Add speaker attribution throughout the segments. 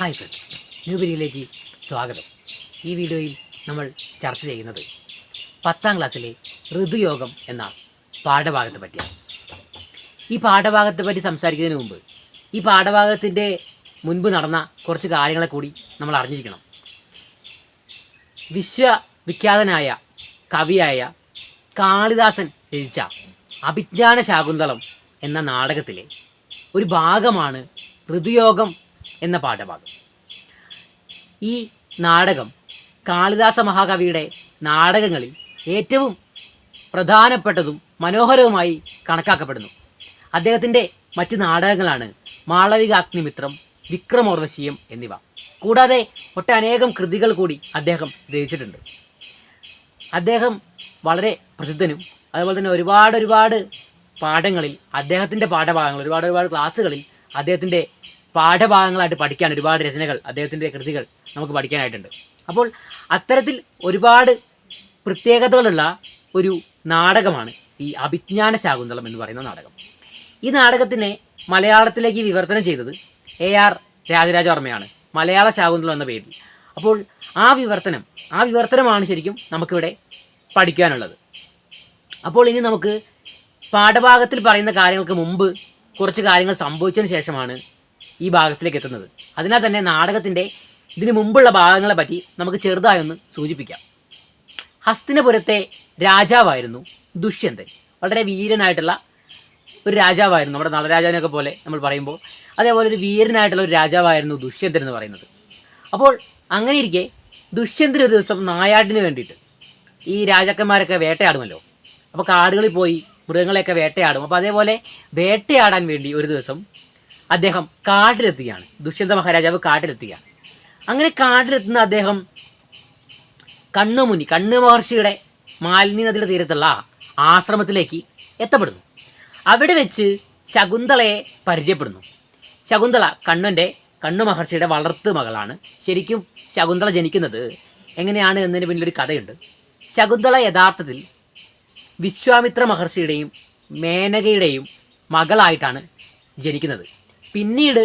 Speaker 1: Hi friends new വീഡിയോയിലേക്ക് സ്വാഗതം. ഈ വീഡിയോയിൽ നമ്മൾ ചർച്ച ചെയ്യുന്നത് പത്താം ക്ലാസ്സിലെ ഋതുയോഗം എന്ന പാഠഭാഗത്തെ പറ്റിയാണ്. ഈ പാഠഭാഗത്തെ പറ്റി സംസാരിക്കുന്നതിന് മുമ്പ് ഈ പാഠഭാഗത്തിന്റെ മുൻപ് നടന്ന കുറച്ച് കാര്യങ്ങളെ കൂടി നമ്മൾ അറിഞ്ഞിരിക്കണം. വിശ്വവിഖ്യാതനായ കവിയായ കാളിദാസൻ രചിച്ച അഭിജ്ഞാന ശാകുന്തളം എന്ന നാടകത്തിലെ ഒരു ഭാഗമാണ് ഋതുയോഗം എന്ന പാഠഭാഗം. ഈ നാടകം കാളിദാസ മഹാകവിയുടെ നാടകങ്ങളിൽ ഏറ്റവും പ്രധാനപ്പെട്ടതും മനോഹരവുമായി കണക്കാക്കപ്പെടുന്നു. അദ്ദേഹത്തിന്റെ മറ്റ് നാടകങ്ങളാണ് മാളവിക അഗ്നിമിത്രം വിക്രമോർവശീയം എന്നിവ. കൂടാതെ ഒട്ടനേകം കൃതികൾ കൂടി അദ്ദേഹം രചിച്ചിട്ടുണ്ട്. അദ്ദേഹം വളരെ പ്രസിദ്ധനും അതുപോലെ തന്നെ ഒരുപാട് ഒരുപാട് പാഠങ്ങളിൽ അദ്ദേഹത്തിന്റെ പാഠഭാഗങ്ങൾ ഒരുപാട് ഒരുപാട് ക്ലാസ്സുകളിൽ അദ്ദേഹത്തിന്റെ പാഠഭാഗങ്ങളായിട്ട് പഠിക്കാൻ ഒരുപാട് രചനകൾ അദ്ദേഹത്തിന്റെ കൃതികൾ നമുക്ക് പഠിക്കാനായിട്ടുണ്ട്. അപ്പോൾ അത്തരത്തിൽ ഒരുപാട് പ്രത്യേകതകളുള്ള ഒരു നാടകമാണ് ഈ അഭിജ്ഞാന ശാകുന്തളം എന്ന് പറയുന്ന നാടകം. ഈ നാടകത്തിനെ മലയാളത്തിലേക്ക് വിവർത്തനം ചെയ്തത് എ ആർ രാജരാജവർമ്മയാണ് മലയാള ശാകുന്തളം എന്ന പേരിൽ. അപ്പോൾ ആ വിവർത്തനം ആ വിവർത്തനമാണ് ശരിക്കും നമുക്കിവിടെ പഠിക്കാനുള്ളത്. അപ്പോൾ ഇനി നമുക്ക് പാഠഭാഗത്തിൽ പറയുന്ന കാര്യങ്ങൾക്ക് മുമ്പ് കുറച്ച് കാര്യങ്ങൾ സംഭവിച്ചതിന് ശേഷമാണ് ഈ ഭാഗത്തിലേക്ക് എത്തുന്നത്. അതിനാൽ തന്നെ നാടകത്തിന്റെ ഇതിനു മുമ്പുള്ള ഭാഗങ്ങളെ പറ്റി നമുക്ക് ചെറുതായൊന്ന് സൂചിപ്പിക്കാം. ഹസ്തിനപുരത്തെ രാജാവായിരുന്നു ദുഷ്യന്തൻ. വളരെ വീരനായിട്ടുള്ള ഒരു രാജാവായിരുന്നു. നമ്മുടെ നളരാജാവിനൊക്കെ പോലെ നമ്മൾ പറയുമ്പോൾ അതേപോലെ ഒരു വീരനായിട്ടുള്ള ഒരു രാജാവായിരുന്നു ദുഷ്യന്തൻ എന്ന് പറയുന്നത്. അപ്പോൾ അങ്ങനെ ഇരിക്കെ ദുഷ്യന്തൻ ഒരു ദിവസം നായാടിന് വേണ്ടിയിട്ട് ഈ രാജാക്കന്മാരൊക്കെ വേട്ടയാടുമല്ലോ. അപ്പോൾ കാടുകളിൽ പോയി മൃഗങ്ങളെയൊക്കെ വേട്ടയാടും. അപ്പോൾ അതേപോലെ വേട്ടയാടാൻ വേണ്ടി ഒരു ദിവസം അദ്ദേഹം കാട്ടിലെത്തുകയാണ് ദുഷ്യന്ത മഹാരാജാവ് കാട്ടിലെത്തുകയാണ് അങ്ങനെ കാട്ടിലെത്തുന്ന അദ്ദേഹം കണ്ണുമുനി കണ്ണു മഹർഷിയുടെ മാലിന്യ നദിയുടെ തീരത്തുള്ള ആശ്രമത്തിലേക്ക് എത്തപ്പെടുന്നു. അവിടെ വെച്ച് ശകുന്തളയെ പരിചയപ്പെടുന്നു. ശകുന്തള കണ്ണന്റെ കണ്ണു മഹർഷിയുടെ വളർത്തു മകളാണ്. ശരിക്കും ശകുന്തള ജനിക്കുന്നത് എങ്ങനെയാണ് എന്നതിന് പിന്നിലൊരു കഥയുണ്ട്. ശകുന്തള യഥാർത്ഥത്തിൽ വിശ്വാമിത്ര മഹർഷിയുടെയും മേനകയുടെയും മകളായിട്ടാണ് ജനിക്കുന്നത്. പിന്നീട്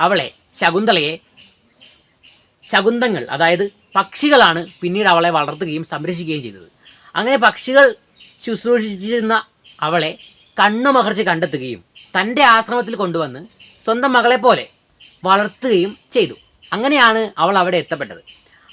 Speaker 1: അവളെ ശകുന്തളയെ ശകുന്തങ്ങൾ അതായത് പക്ഷികളാണ് പിന്നീട് അവളെ വളർത്തുകയും സംരക്ഷിക്കുകയും ചെയ്തത്. അങ്ങനെ പക്ഷികൾ ശുശ്രൂഷിച്ചിരുന്ന അവളെ കണ്ണു മഹർഷി കണ്ടെത്തുകയും തന്റെ ആശ്രമത്തിൽ കൊണ്ടുവന്ന് സ്വന്തം മകളെ പോലെ വളർത്തുകയും ചെയ്തു. അങ്ങനെയാണ് അവൾ അവിടെ എത്തപ്പെട്ടത്.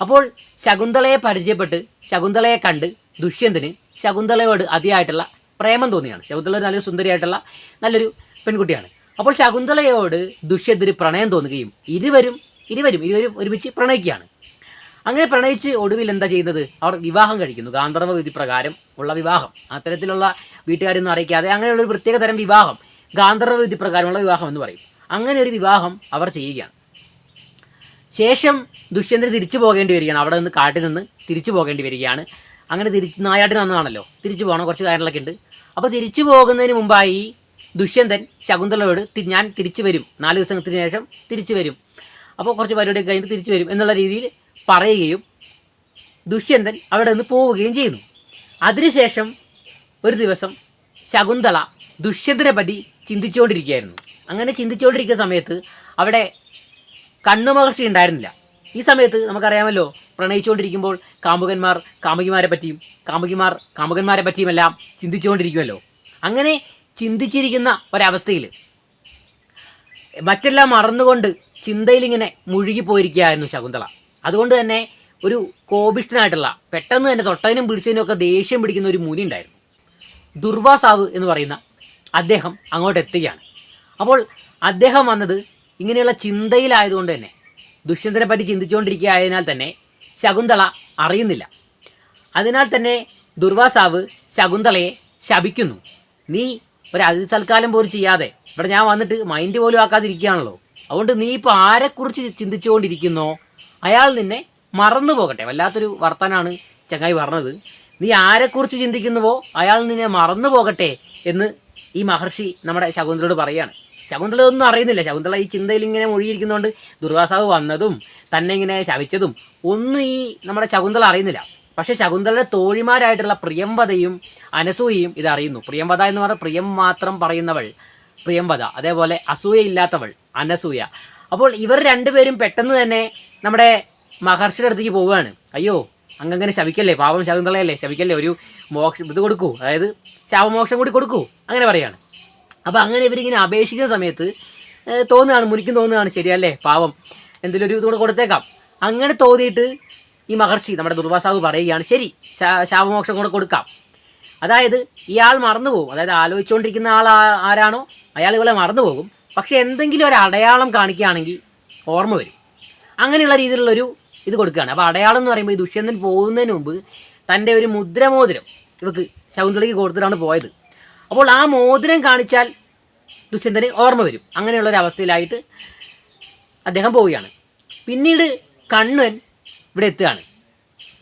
Speaker 1: അപ്പോൾ ശകുന്തളയെ പരിചയപ്പെട്ട് ശകുന്തളയെ കണ്ട് ദുഷ്യന്തന് ശകുന്തളയോട് അതിയായിട്ടുള്ള പ്രേമം തോന്നിയാണ്. ശകുന്തള നല്ലൊരു സുന്ദരിയായിട്ടുള്ള നല്ലൊരു പെൺകുട്ടിയാണ്. അപ്പോൾ ശകുന്തളയോട് ദുഷ്യന്തിന് പ്രണയം തോന്നുകയും ഇരുവരും ഇരുവരും ഇരുവരും ഒരുമിച്ച് പ്രണയിക്കുകയാണ്. അങ്ങനെ പ്രണയിച്ച് ഒടുവിൽ എന്താ ചെയ്യുന്നത് അവർ വിവാഹം കഴിക്കുന്നു. ഗാന്ധർവ വിധി പ്രകാരം ഉള്ള വിവാഹം. അത്തരത്തിലുള്ള വീട്ടുകാരൊന്നും അറിയിക്കാതെ അങ്ങനെയുള്ള ഒരു പ്രത്യേക തരം വിവാഹം. ഗാന്ധർവ വിധി പ്രകാരമുള്ള വിവാഹം എന്ന് പറയും. അങ്ങനെ ഒരു വിവാഹം അവർ ചെയ്യുകയാണ്. ശേഷം ദുഷ്യന്തൻ തിരിച്ചു പോകേണ്ടി വരികയാണ്. അവിടെ നിന്ന് കാട്ടിൽ നിന്ന് തിരിച്ചു പോകേണ്ടി വരികയാണ്. അങ്ങനെ തിരിച്ച് നായാട്ടിന് വന്നതാണല്ലോ തിരിച്ചു പോകണം. കുറച്ച് കാര്യങ്ങളൊക്കെ ഉണ്ട്. അപ്പോൾ തിരിച്ചു പോകുന്നതിന് മുമ്പായി ദുഷ്യന്തൻ ശകുന്തളയോട് ഞാൻ തിരിച്ചു വരും. നാല് ദിവസത്തിന് ശേഷം തിരിച്ചു വരും. അപ്പോൾ കുറച്ച് പരിപാടിയൊക്കെ കഴിഞ്ഞിട്ട് തിരിച്ചു വരും എന്നുള്ള രീതിയിൽ പറയുകയും ദുഷ്യന്തൻ അവിടെ നിന്ന് പോവുകയും ചെയ്യുന്നു. അതിനുശേഷം ഒരു ദിവസം ശകുന്തള ദുഷ്യന്തനെ പറ്റി ചിന്തിച്ചുകൊണ്ടിരിക്കുകയായിരുന്നു. അങ്ങനെ ചിന്തിച്ചുകൊണ്ടിരിക്കുന്ന സമയത്ത് അവിടെ കണ്ണുമഹർഷി ഉണ്ടായിരുന്നില്ല. ഈ സമയത്ത് നമുക്കറിയാമല്ലോ പ്രണയിച്ചുകൊണ്ടിരിക്കുമ്പോൾ കാമുകന്മാർ കാമുകിമാരെ പറ്റിയും കാമുകിമാർ കാമുകന്മാരെ പറ്റിയുമെല്ലാം ചിന്തിച്ചുകൊണ്ടിരിക്കുമല്ലോ. അങ്ങനെ ചിന്തിച്ചിരിക്കുന്ന ഒരവസ്ഥയിൽ. മറ്റെല്ലാം മറന്നുകൊണ്ട് ചിന്തയിലിങ്ങനെ മുഴുകിപ്പോയിരിക്കുകയായിരുന്നു ശകുന്തള. അതുകൊണ്ട് തന്നെ ഒരു കോപിഷ്ഠനായിട്ടുള്ള പെട്ടെന്ന് തന്നെ തൊട്ടതിനും പിടിച്ചതിനും ഒക്കെ ദേഷ്യം പിടിക്കുന്ന ഒരു മുനി ഉണ്ടായിരുന്നു. ദുർവാസാവ് എന്ന് പറയുന്ന അദ്ദേഹം അങ്ങോട്ട് എത്തുകയാണ്. അപ്പോൾ അദ്ദേഹം വന്നത് ഇങ്ങനെയുള്ള ചിന്തയിലായതുകൊണ്ട് തന്നെ ദുഷ്യന്തനെ പറ്റി ചിന്തിച്ചുകൊണ്ടിരിക്കുക ആയതിനാൽ തന്നെ ശകുന്തള അറിയുന്നില്ല. അതിനാൽ തന്നെ ദുർവാസാവ് ശകുന്തളയെ ശപിക്കുന്നു. നീ ഒരു അതിഥി സൽക്കാലം പോലും ചെയ്യാതെ. ഇവിടെ ഞാൻ വന്നിട്ട് മൈൻഡ് പോലും ആക്കാതിരിക്കുകയാണല്ലോ. അതുകൊണ്ട് നീ ഇപ്പോൾ ആരെക്കുറിച്ച് ചിന്തിച്ചുകൊണ്ടിരിക്കുന്നോ? അയാൾ നിന്നെ മറന്നു പോകട്ടെ. വല്ലാത്തൊരു വർത്താനാണ് ചങ്ങായി പറഞ്ഞത്. നീ ആരെക്കുറിച്ച് ചിന്തിക്കുന്നുവോ? അയാൾ നിന്നെ മറന്നു പോകട്ടെ എന്ന് ഈ മഹർഷി നമ്മുടെ ശകുന്തളയോട് പറയുകയാണ് ശകുന്തള ഒന്നും അറിയുന്നില്ല. ശകുന്തള ഈ ചിന്തയിൽ ഇങ്ങനെ മുഴുകിയിരിക്കുന്നതുകൊണ്ട് ദുർവാസാവ് വന്നതും തന്നെ ഇങ്ങനെ ശവിച്ചതും ഒന്നും ഈ നമ്മുടെ ശകുന്തള അറിയുന്നില്ല. പക്ഷെ ശകുന്തളയുടെ തോഴിമാരായിട്ടുള്ള പ്രിയംവതയും അനസൂയയും ഇതറിയുന്നു. പ്രിയംവത എന്ന് പറഞ്ഞാൽ പ്രിയം മാത്രം പറയുന്നവൾ പ്രിയംവത അതേപോലെ അസൂയയില്ലാത്തവൾ അനസൂയ. അപ്പോൾ ഇവർ രണ്ടുപേരും പെട്ടെന്ന് തന്നെ നമ്മുടെ മഹർഷിയുടെ അടുത്തേക്ക് പോവുകയാണ്. അയ്യോ അങ്ങനെ ശവിക്കല്ലേ പാവം ശകുന്തളയല്ലേ? ശവിക്കല്ലേ ഒരു മോക്ഷം ഇത് കൊടുക്കൂ. അതായത് ശാപമോക്ഷം കൂടി കൊടുക്കൂ. അങ്ങനെ പറയാണ്. അപ്പോൾ അങ്ങനെ ഇവരിങ്ങനെ അപേക്ഷിക്കുന്ന സമയത്ത് തോന്നുകയാണ് മുനിക്കും തോന്നുകയാണ് ശരിയല്ലേ? പാവം. എന്തെങ്കിലും ഒരു ഇതുകൂടെ കൊടുത്തേക്കാം. അങ്ങനെ തോന്നിയിട്ട് ഈ മഹർഷി നമ്മുടെ ദുർവാസാവ് പറയുകയാണ് ശരി ശാപമോക്ഷം കൂടെ കൊടുക്കാം. അതായത് ഇയാൾ മറന്നു പോകും അതായത് ആലോചിച്ചുകൊണ്ടിരിക്കുന്ന ആൾ ആരാണോ അയാൾ ഇവളെ മറന്നു പോകും പക്ഷെ എന്തെങ്കിലും ഒരു അടയാളം കാണിക്കുകയാണെങ്കിൽ ഓർമ്മ വരും. അങ്ങനെയുള്ള രീതിയിലുള്ളൊരു ഇത് കൊടുക്കുകയാണ്. അപ്പോൾ അടയാളം എന്ന് പറയുമ്പോൾ ഈ ദുഷ്യന്തൻ പോകുന്നതിന് മുമ്പ് തന്റെ ഒരു മുദ്രമോതിരം ഇവക്ക് ശകുന്തളയ്ക്ക് കൊടുത്തിട്ടാണ് പോയത്. അപ്പോൾ ആ മോതിരം കാണിച്ചാൽ ദുഷ്യന്തന് ഓർമ്മ വരും. അങ്ങനെയുള്ള ഒരു അദ്ദേഹം പോവുകയാണ്. പിന്നീട് കണ്ണൻ ഇവിടെ എത്തുകയാണ്.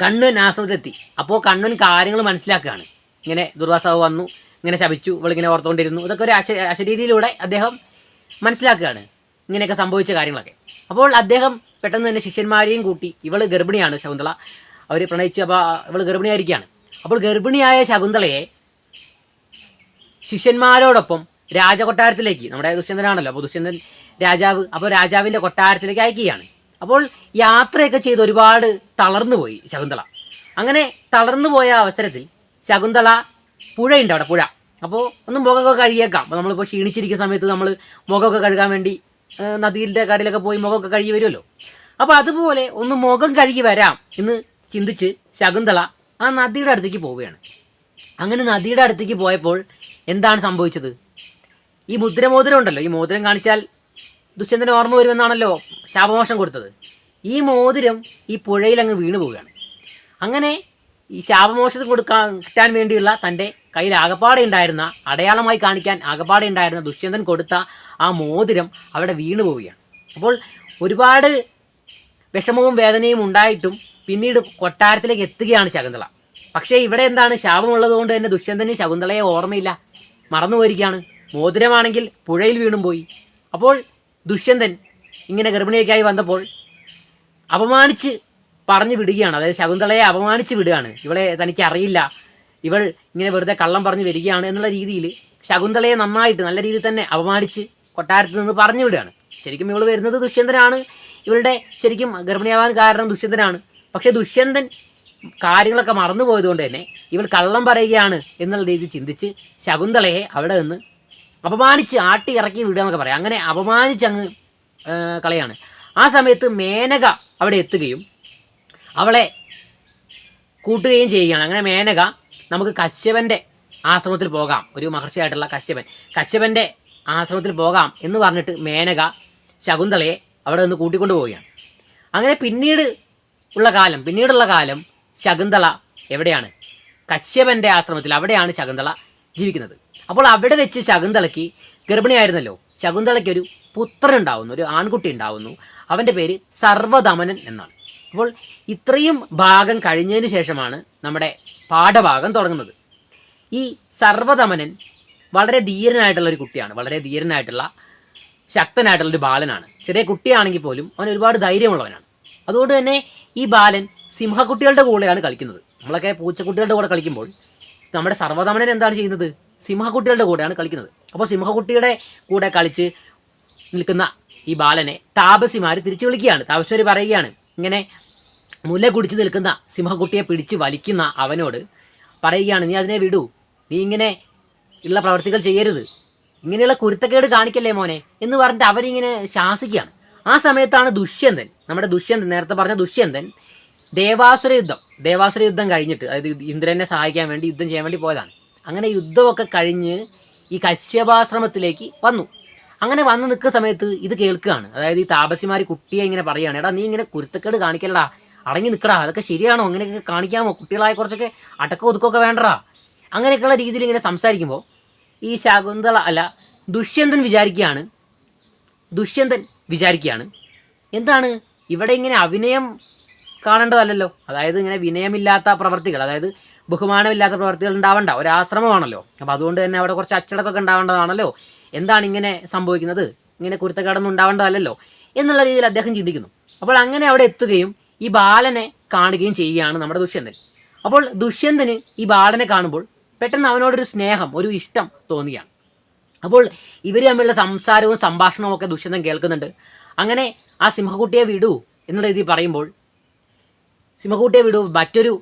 Speaker 1: കണ്ണൻ ആശ്രമത്തിലെത്തി. അപ്പോൾ കണ്ണൻ കാര്യങ്ങൾ മനസ്സിലാക്കുകയാണ്. ഇങ്ങനെ ദുർവാസാവ് വന്നു ഇങ്ങനെ ശപിച്ചു ഇവളിങ്ങനെ ഓർത്തുകൊണ്ടിരുന്നു. ഇതൊക്കെ ഒരു അശ അശരീരിയിലൂടെ അദ്ദേഹം മനസ്സിലാക്കുകയാണ് ഇങ്ങനെയൊക്കെ സംഭവിച്ച കാര്യങ്ങളൊക്കെ. അപ്പോൾ അദ്ദേഹം പെട്ടെന്ന് തന്നെ ശിഷ്യന്മാരെയും കൂട്ടി ഇവൾ ഗർഭിണിയാണ് ശകുന്തള അവർ പ്രണയിച്ച് അപ്പോൾ ഇവൾ ഗർഭിണിയായിരിക്കുകയാണ്. അപ്പോൾ ഗർഭിണിയായ ശകുന്തളയെ ശിഷ്യന്മാരോടൊപ്പം രാജകൊട്ടാരത്തിലേക്ക് നമ്മുടെ ദുഷ്യന്തനാണല്ലോ അപ്പോൾ ദുഷ്യന്തൻ രാജാവ് അപ്പോൾ രാജാവിന്റെ കൊട്ടാരത്തിലേക്ക് അയക്കുകയാണ്. അപ്പോൾ യാത്രയൊക്കെ ചെയ്ത് ഒരുപാട് തളർന്നു പോയി ശകുന്തള. അങ്ങനെ തളർന്നു പോയ അവസരത്തിൽ ശകുന്തള പുഴയുണ്ട് അവിടെ പുഴ. അപ്പോൾ ഒന്ന് മുഖമൊക്കെ കഴുകിയേക്കാം. അപ്പോൾ നമ്മളിപ്പോൾ ക്ഷീണിച്ചിരിക്കുന്ന സമയത്ത് നമ്മൾ മുഖമൊക്കെ കഴുകാൻ വേണ്ടി നദിയിലെ കടയിലൊക്കെ പോയി മുഖമൊക്കെ കഴുകി വരുമല്ലോ. അപ്പോൾ അതുപോലെ ഒന്ന് മുഖം കഴുകി വരാം എന്ന് ചിന്തിച്ച് ശകുന്തള ആ നദിയുടെ അടുത്തേക്ക് പോവുകയാണ്. അങ്ങനെ നദിയുടെ അടുത്തേക്ക് പോയപ്പോൾ എന്താണ് സംഭവിച്ചത്? ഈ മുദ്രമോതിരം ഉണ്ടല്ലോ ഈ മോതിരം കാണിച്ചാൽ ദുഷ്യന്തന് ഓർമ്മ വരുമെന്നാണല്ലോ ശാപമോഷം കൊടുത്തത്. ഈ മോതിരം ഈ പുഴയിൽ അങ്ങ് വീണു പോവുകയാണ്. അങ്ങനെ ഈ ശാപമോശം കൊടുക്കാൻ കിട്ടാൻ വേണ്ടിയുള്ള തന്റെ കയ്യിൽ ആകപ്പാടെ ഉണ്ടായിരുന്ന അടയാളമായി കാണിക്കാൻ ആകപ്പാടെ ഉണ്ടായിരുന്ന ദുഷ്യന്തൻ കൊടുത്ത ആ മോതിരം അവിടെ വീണു പോവുകയാണ്. അപ്പോൾ ഒരുപാട് വിഷമവും വേദനയും ഉണ്ടായിട്ടും പിന്നീട് കൊട്ടാരത്തിലേക്ക് എത്തുകയാണ് ശകുന്തള. പക്ഷേ ഇവിടെ എന്താണ് ശാപമുള്ളത് കൊണ്ട് തന്നെ ദുഷ്യന്തന് ശകുന്തളയെ ഓർമ്മയില്ല. മറന്നു പോയിരിക്കുകയാണ് മോതിരമാണെങ്കിൽ പുഴയിൽ വീണും പോയി. അപ്പോൾ ദുഷ്യന്തൻ ഇങ്ങനെ ഗർഭിണിയൊക്കെയായി വന്നപ്പോൾ അപമാനിച്ച് പറഞ്ഞു വിടുകയാണ്. അതായത് ശകുന്തളയെ അപമാനിച്ച് വിടുകയാണ്. ഇവളെ തനിക്ക് അറിയില്ല ഇവൾ ഇങ്ങനെ വെറുതെ കള്ളം പറഞ്ഞു വരികയാണ് എന്നുള്ള രീതിയിൽ ശകുന്തളയെ നന്നായിട്ട് നല്ല രീതിയിൽ തന്നെ അപമാനിച്ച് കൊട്ടാരത്തിൽ നിന്ന് പറഞ്ഞു വിടുകയാണ്. ശരിക്കും ഇവൾ വരുന്നത് ദുഷ്യന്തനാണ്. ഇവളുടെ ശരിക്കും ഗർഭിണിയാവാൻ കാരണം ദുഷ്യന്തനാണ്. പക്ഷേ ദുഷ്യന്തൻ കാര്യങ്ങളൊക്കെ മറന്നു പോയതുകൊണ്ട് തന്നെ ഇവൾ കള്ളം പറയുകയാണ് എന്നുള്ള രീതി ചിന്തിച്ച് ശകുന്തളയെ അവിടെ നിന്ന് അപമാനിച്ച് ആട്ടി ഇറക്കി വിടുക എന്നൊക്കെ പറയാം. അങ്ങനെ അപമാനിച്ച് അങ്ങ് കളയാണ്. ആ സമയത്ത് മേനക അവിടെ എത്തുകയും അവളെ കൂട്ടുകയും ചെയ്യുകയാണ്. അങ്ങനെ മേനക നമുക്ക് കശ്യപന്റെ ആശ്രമത്തിൽ പോകാം. ഒരു മഹർഷിയായിട്ടുള്ള കശ്യപൻ. കശ്യപന്റെ ആശ്രമത്തിൽ പോകാം എന്ന് പറഞ്ഞിട്ട് മേനക ശകുന്തളയെ അവിടെ നിന്ന് കൂട്ടിക്കൊണ്ടു പോവുകയാണ്. അങ്ങനെ പിന്നീട് ഉള്ള കാലം പിന്നീടുള്ള കാലം ശകുന്തള എവിടെയാണ്? കശ്യപന്റെ ആശ്രമത്തിൽ അവിടെയാണ് ശകുന്തള ജീവിക്കുന്നത്. അപ്പോൾ അവിടെ വെച്ച് ശകുന്തളയ്ക്ക് ഗർഭിണിയായിരുന്നല്ലോ. ശകുന്തളയ്ക്ക് ഒരു പുത്രൻ ഉണ്ടാവുന്നു ഒരു ആൺകുട്ടി ഉണ്ടാവുന്നു. അവന്റെ പേര് സർവദമനൻ എന്നാണ്. അപ്പോൾ ഇത്രയും ഭാഗം കഴിഞ്ഞതിന് ശേഷമാണ് നമ്മുടെ പാഠഭാഗം തുടങ്ങുന്നത്. ഈ സർവദമനൻ വളരെ ധീരനായിട്ടുള്ള ഒരു കുട്ടിയാണ് വളരെ ധീരനായിട്ടുള്ള ശക്തനായിട്ടുള്ള ഒരു ബാലനാണ്. ചെറിയ കുട്ടിയാണെങ്കിൽ പോലും അവൻ ഒരുപാട് ധൈര്യമുള്ളവനാണ്. അതുകൊണ്ട് തന്നെ ഈ ബാലൻ സിംഹക്കുട്ടികളുടെ കൂടെയാണ് കളിക്കുന്നത്. നമ്മളൊക്കെ പൂച്ചക്കുട്ടികളുടെ കൂടെ കളിക്കുമ്പോൾ നമ്മുടെ സർവതമനൻ എന്താണ് ചെയ്യുന്നത്? സിംഹക്കുട്ടികളുടെ കൂടെയാണ് കളിക്കുന്നത്. അപ്പോൾ സിംഹക്കുട്ടിയുടെ കൂടെ കളിച്ച് നിൽക്കുന്ന ഈ ബാലനെ താപസിമാർ തിരിച്ചു വിളിക്കുകയാണ്. താപസ്വര് പറയുകയാണ് ഇങ്ങനെ മുല കുടിച്ച് നിൽക്കുന്ന സിംഹക്കുട്ടിയെ പിടിച്ച് വലിക്കുന്ന അവനോട് പറയുകയാണ് നീ അതിനെ വിടൂ. നീ ഇങ്ങനെ ഉള്ള പ്രവർത്തികൾ ചെയ്യരുത്. ഇങ്ങനെയുള്ള കുരുത്തക്കേട് കാണിക്കല്ലേ മോനെ? എന്ന് പറഞ്ഞിട്ട് അവരിങ്ങനെ ശാസിക്കുകയാണ്. ആ സമയത്താണ് ദുഷ്യന്തൻ നമ്മുടെ ദുഷ്യന്തൻ നേരത്തെ പറഞ്ഞ ദുഷ്യന്തൻ ദേവാസുര യുദ്ധം. ദേവാസുര യുദ്ധം കഴിഞ്ഞിട്ട് അതായത് ഇന്ദ്രനെ സഹായിക്കാൻ വേണ്ടി യുദ്ധം ചെയ്യാൻ വേണ്ടി പോയതാണ്. അങ്ങനെ യുദ്ധമൊക്കെ കഴിഞ്ഞ് ഈ കശ്യപാശ്രമത്തിലേക്ക് വന്നു. അങ്ങനെ വന്ന് നിൽക്കുന്ന സമയത്ത് ഇത് കേൾക്കുകയാണ്. അതായത് ഈ താപസിമാരി കുട്ടിയെ ഇങ്ങനെ പറയുകയാണ് എടാ നീ ഇങ്ങനെ കുരുത്തക്കേട് കാണിക്കലടാ അടങ്ങി നിൽക്കടാ അതൊക്കെ ശരിയാണോ? അങ്ങനെയൊക്കെ കാണിക്കാമോ? കുട്ടികളായ കുറച്ചൊക്കെ അടക്കം ഒതുക്കമൊക്കെ വേണ്ടടാ. അങ്ങനെയൊക്കെയുള്ള രീതിയിൽ ഇങ്ങനെ സംസാരിക്കുമ്പോൾ ഈ ശകുന്തള അല്ല ദുഷ്യന്തൻ വിചാരിക്കുകയാണ്. ദുഷ്യന്തൻ വിചാരിക്കുകയാണ്. എന്താണ്? ഇവിടെ ഇങ്ങനെ അഭിനയം കാണേണ്ടതല്ലല്ലോ. അതായത് ഇങ്ങനെ വിനയമില്ലാത്ത പ്രവർത്തികൾ അതായത് ബഹുമാനമില്ലാത്ത പ്രവർത്തികൾ ഉണ്ടാവണ്ട ഒരു ആശ്രമമാണല്ലോ അപ്പോൾ അതുകൊണ്ട് തന്നെ അവിടെ കുറച്ച് അച്ചടക്കമൊക്കെ ഉണ്ടാവേണ്ടതാണല്ലോ. എന്താണ് ഇങ്ങനെ സംഭവിക്കുന്നത്? ഇങ്ങനെ കുരുത്തക്കേടൊന്നും ഉണ്ടാവേണ്ടതല്ലല്ലോ എന്നുള്ള രീതിയിൽ അദ്ദേഹം ചിന്തിക്കുന്നു. അപ്പോൾ അങ്ങനെ അവിടെ എത്തുകയും ഈ ബാലനെ കാണുകയും ചെയ്യുകയാണ് നമ്മുടെ ദുഷ്യന്തൻ. അപ്പോൾ ദുഷ്യന്തന് ഈ ബാലനെ കാണുമ്പോൾ പെട്ടെന്ന് അവനോടൊരു സ്നേഹം ഒരു ഇഷ്ടം തോന്നുകയാണ് അപ്പോൾ ഇവർ തമ്മിലുള്ള സംസാരവും സംഭാഷണവും ഒക്കെ ദുഷ്യന്തൻ കേൾക്കുന്നുണ്ട്. അങ്ങനെ ആ സിംഹക്കുട്ടിയെ വിടൂ എന്നുള്ള രീതിയിൽ പറയുമ്പോൾ സിംഹക്കുട്ടിയെ വിടൂ മറ്റൊരു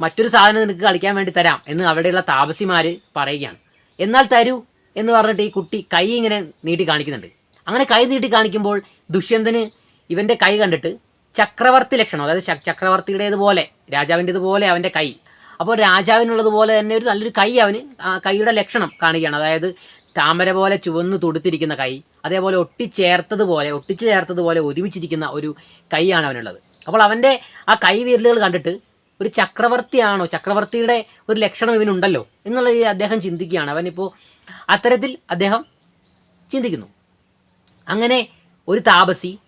Speaker 1: മറ്റൊരു സാധനം നിനക്ക് കളിക്കാൻ വേണ്ടി തരാം എന്ന് അവിടെയുള്ള താപസിമാർ പറയുകയാണ്. എന്നാൽ തരൂ എന്ന് പറഞ്ഞിട്ട് ഈ കുട്ടി കൈ ഇങ്ങനെ നീട്ടി കാണിക്കുന്നുണ്ട്. അങ്ങനെ കൈ നീട്ടി കാണിക്കുമ്പോൾ ദുഷ്യന്തന് ഇവന്റെ കൈ കണ്ടിട്ട് ചക്രവർത്തി ലക്ഷണം അതായത് ചക്രവർത്തിയുടേതുപോലെ രാജാവിന്റെതുപോലെ അവന്റെ കൈ. അപ്പോൾ രാജാവിനുള്ളതുപോലെ തന്നെ ഒരു നല്ലൊരു കൈ അവന് കൈയുടെ ലക്ഷണം കാണുകയാണ് അതായത് താമര പോലെ ചുവന്ന് തുടുത്തിരിക്കുന്ന കൈ അതേപോലെ ഒട്ടിച്ചേർത്തതുപോലെ ഒട്ടിച്ചു ചേർത്തതുപോലെ ഒരുമിച്ചിരിക്കുന്ന ഒരു കൈയാണ് അവനുള്ളത്. അപ്പോൾ അവന്റെ ആ കൈവിരലുകൾ കണ്ടിട്ട് ഒരു ചക്രവർത്തിയാണോ ചക്രവർത്തിയുടെ ഒരു ലക്ഷണം ഇവനുണ്ടല്ലോ എന്നുള്ള രീതിയിൽ അദ്ദേഹം ചിന്തിക്കുകയാണ്. അവനിപ്പോൾ അത്തരത്തിൽ അദ്ദേഹം ചിന്തിക്കുന്നു. അങ്ങനെ ഒരു താപസി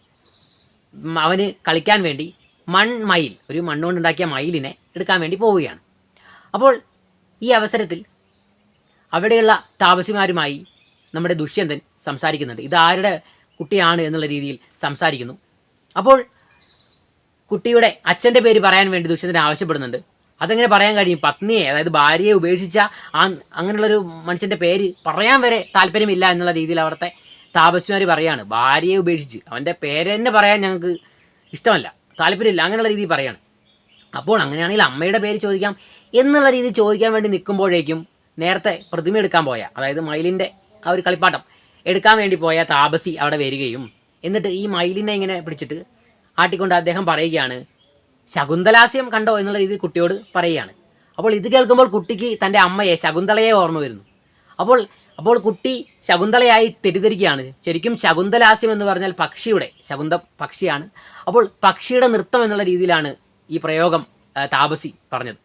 Speaker 1: അവന് കളിക്കാൻ വേണ്ടി മൺമയിൽ ഒരു മണ്ണുകൊണ്ടുണ്ടാക്കിയ മയിലിനെ എടുക്കാൻ വേണ്ടി പോവുകയാണ്. അപ്പോൾ ഈ അവസരത്തിൽ അവിടെയുള്ള താപസിമാരുമായി നമ്മുടെ ദുഷ്യന്തൻ സംസാരിക്കുന്നുണ്ട്. ഇത് ആരുടെ കുട്ടിയാണ് എന്നുള്ള രീതിയിൽ സംസാരിക്കുന്നു. അപ്പോൾ കുട്ടിയുടെ അച്ഛന്റെ പേര് പറയാൻ വേണ്ടി ദുഷ്യന്തൻ ആവശ്യപ്പെടുന്നുണ്ട്. അതങ്ങനെ പറയാൻ കഴിയും? പത്നിയെ അതായത് ഭാര്യയെ ഉപേക്ഷിച്ച ആ അങ്ങനെയുള്ളൊരു മനുഷ്യന്റെ പേര് പറയാൻ വരെ താല്പര്യമില്ല എന്നുള്ള രീതിയിൽ അവിടുത്തെ താപസ്വാരി പറയാണ്. ഭാര്യയെ ഉപേക്ഷിച്ച്. അവന്റെ പേര് തന്നെ പറയാൻ ഞങ്ങൾക്ക് ഇഷ്ടമല്ല. താല്പര്യമില്ല. അങ്ങനെയുള്ള രീതിയിൽ പറയാണ്. അപ്പോൾ അങ്ങനെയാണെങ്കിൽ അമ്മയുടെ പേര് ചോദിക്കാം എന്നുള്ള രീതിയിൽ ചോദിക്കാൻ വേണ്ടി നിൽക്കുമ്പോഴേക്കും നേരത്തെ പ്രതിമ എടുക്കാൻ പോയ അതായത് മയിലിന്റെ ആ ഒരു കളിപ്പാട്ടം എടുക്കാൻ വേണ്ടി പോയ താപസി അവിടെ വരികയും എന്നിട്ട് ഈ മയിലിനെ ഇങ്ങനെ പിടിച്ചിട്ട് ആട്ടിക്കൊണ്ട് അദ്ദേഹം പറയുകയാണ് ശകുന്തലാസ്യം കണ്ടോ? എന്നുള്ള രീതിയിൽ കുട്ടിയോട് പറയുകയാണ്. അപ്പോൾ ഇത് കേൾക്കുമ്പോൾ കുട്ടിക്ക് തന്റെ അമ്മയെ ശകുന്തളയെ ഓർമ്മ വരുന്നു. അപ്പോൾ അപ്പോൾ കുട്ടി ശകുന്തളയായി തെറ്റിദ്ധരിക്കുകയാണ്. ശരിക്കും ശകുന്തലാസ്യം എന്ന് പറഞ്ഞാൽ പക്ഷിയുടെ ശകുന്ത പക്ഷിയാണ്. അപ്പോൾ പക്ഷിയുടെ നൃത്തം എന്നുള്ള രീതിയിലാണ് ഈ പ്രയോഗം താപസി പറഞ്ഞത്.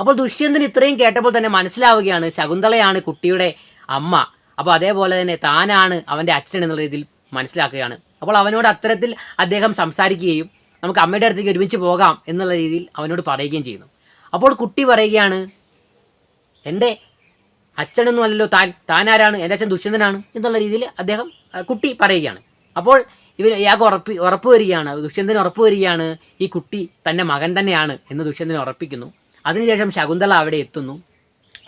Speaker 1: അപ്പോൾ ദുഷ്യന്തൻ ഇത്രയും കേട്ടപ്പോൾ തന്നെ മനസ്സിലാവുകയാണ് ശകുന്തളയാണ് കുട്ടിയുടെ അമ്മ. അപ്പോൾ അതേപോലെ തന്നെ താനാണ് അവന്റെ അച്ഛൻ എന്നുള്ള രീതിയിൽ മനസ്സിലാക്കുകയാണ്. അപ്പോൾ അവനോട് അത്തരത്തിൽ അദ്ദേഹം സംസാരിക്കുകയും നമുക്ക് അമ്മയുടെ അടുത്തേക്ക് ഒരുമിച്ച് പോകാം എന്നുള്ള രീതിയിൽ അവനോട് പറയുകയും ചെയ്യുന്നു. അപ്പോൾ കുട്ടി പറയുകയാണ് എന്റെ അച്ഛനൊന്നും അല്ലല്ലോ താൻ താനാരാണ്? എന്റെ അച്ഛൻ ദുഷ്യന്തനാണ്? എന്നുള്ള രീതിയിൽ അദ്ദേഹം കുട്ടി പറയുകയാണ്. അപ്പോൾ ഇവർ ഇയാൾക്ക് ഉറപ്പ് ഉറപ്പ് വരികയാണ്. ദുഷ്യന്തന് ഉറപ്പ് വരികയാണ് ഈ കുട്ടി തന്റെ മകൻ തന്നെയാണ് എന്ന് ദുഷ്യന്തൻ ഉറപ്പിക്കുന്നു. അതിനുശേഷം ശകുന്തള അവിടെ എത്തുന്നു.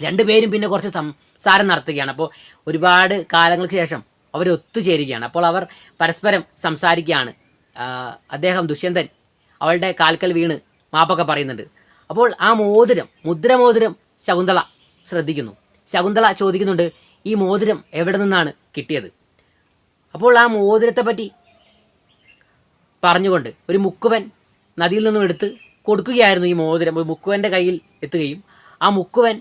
Speaker 1: രണ്ടുപേരും പിന്നെ കുറച്ച് സംസാരം നടത്തുകയാണ്. അപ്പോൾ ഒരുപാട് കാലങ്ങൾക്ക് ശേഷം അവർ ഒത്തുചേരുകയാണ് അപ്പോൾ അവർ പരസ്പരം സംസാരിക്കുകയാണ്. അദ്ദേഹം ദുഷ്യന്തൻ അവളുടെ കാൽക്കൽ വീണ് മാപ്പൊക്കെ പറയുന്നുണ്ട്. അപ്പോൾ ആ മോതിരം മുദ്രമോതിരം ശകുന്തള ശ്രദ്ധിക്കുന്നു. ശകുന്തള ചോദിക്കുന്നുണ്ട് ഈ മോതിരം എവിടെ നിന്നാണ് കിട്ടിയത്? അപ്പോൾ ആ മോതിരത്തെ പറ്റി പറഞ്ഞുകൊണ്ട് ഒരു മുക്കുവൻ നദിയിൽ നിന്നും എടുത്ത് കൊടുക്കുകയായിരുന്നു ഈ മോതിരം. ഒരു മുക്കുവന്റെ കയ്യിൽ എത്തുകയും ആ മുക്കുവൻ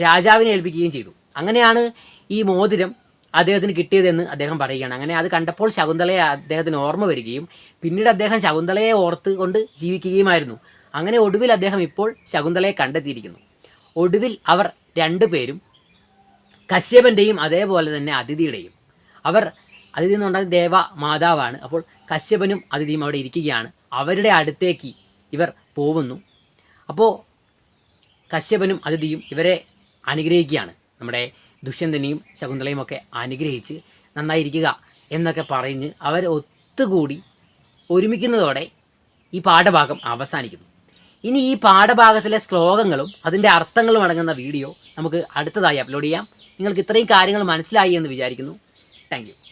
Speaker 1: രാജാവിനെ ഏൽപ്പിക്കുകയും ചെയ്തു. അങ്ങനെയാണ് ഈ മോതിരം അദ്ദേഹത്തിന് കിട്ടിയതെന്ന് അദ്ദേഹം പറയുകയാണ്. അങ്ങനെ അത് കണ്ടപ്പോൾ ശകുന്തളയെ അദ്ദേഹത്തിന് ഓർമ്മ വരികയും പിന്നീട് അദ്ദേഹം ശകുന്തളയെ ഓർത്ത് കൊണ്ട് ജീവിക്കുകയുമായിരുന്നു. അങ്ങനെ ഒടുവിൽ അദ്ദേഹം ഇപ്പോൾ ശകുന്തളയെ കണ്ടെത്തിയിരിക്കുന്നു. ഒടുവിൽ അവർ രണ്ടുപേരും കശ്യപന്റെയും അതേപോലെ തന്നെ അതിഥിയുടെയും. അവർ അതിഥി എന്ന് പറഞ്ഞാൽ ദേവ മാതാവാണ്. അപ്പോൾ കശ്യപനും അതിഥിയും അവിടെ ഇരിക്കുകയാണ്. അവരുടെ അടുത്തേക്ക് ഇവർ പോകുന്നു. അപ്പോൾ കശ്യപനും അതിഥിയും ഇവരെ അനുഗ്രഹിക്കുകയാണ്. നമ്മുടെ ദുഷ്യന്തനെയും ശകുന്തളയും ഒക്കെ അനുഗ്രഹിച്ച് നന്നായിരിക്കുക എന്നൊക്കെ പറഞ്ഞ് അവർ ഒത്തുകൂടി ഒരുമിക്കുന്നതോടെ ഈ പാഠഭാഗം അവസാനിക്കുന്നു. ഇനി ഈ പാഠഭാഗത്തിലെ ശ്ലോകങ്ങളും അതിന്റെ അർത്ഥങ്ങളും അടങ്ങുന്ന വീഡിയോ നമുക്ക് അടുത്തതായി അപ്ലോഡ് ചെയ്യാം. നിങ്ങൾക്ക് ഇത്രയും കാര്യങ്ങൾ മനസ്സിലായി എന്ന് വിചാരിക്കുന്നു. താങ്ക്